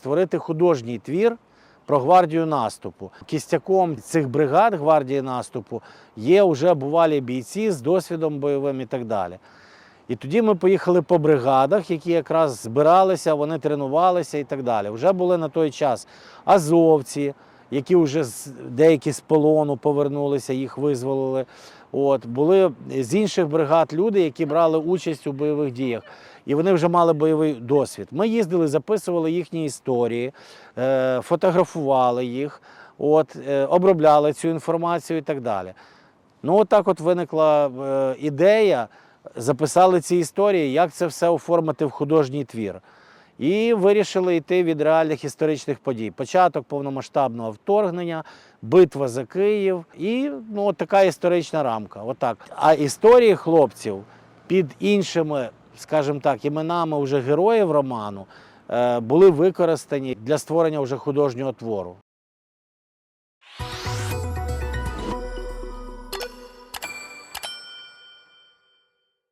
створити художній твір про гвардію наступу. Кістяком цих бригад гвардії наступу є вже бувалі бійці з досвідом бойовим і так далі. І тоді ми поїхали по бригадах, які якраз збиралися, вони тренувалися і так далі. Вже були на той час азовці, які вже деякі з полону повернулися, їх визволили. От були з інших бригад люди, які брали участь у бойових діях, і вони вже мали бойовий досвід. Ми їздили, записували їхні історії, е, фотографували їх, от, е, обробляли цю інформацію і так далі. Ну, от от виникла е, ідея, записали ці історії, як це все оформити в художній твір. І вирішили йти від реальних історичних подій. Початок повномасштабного вторгнення, битва за Київ і ну, от така історична рамка. Отак. А історії хлопців під іншими, скажімо так, іменами вже героїв роману е, були використані для створення вже художнього твору.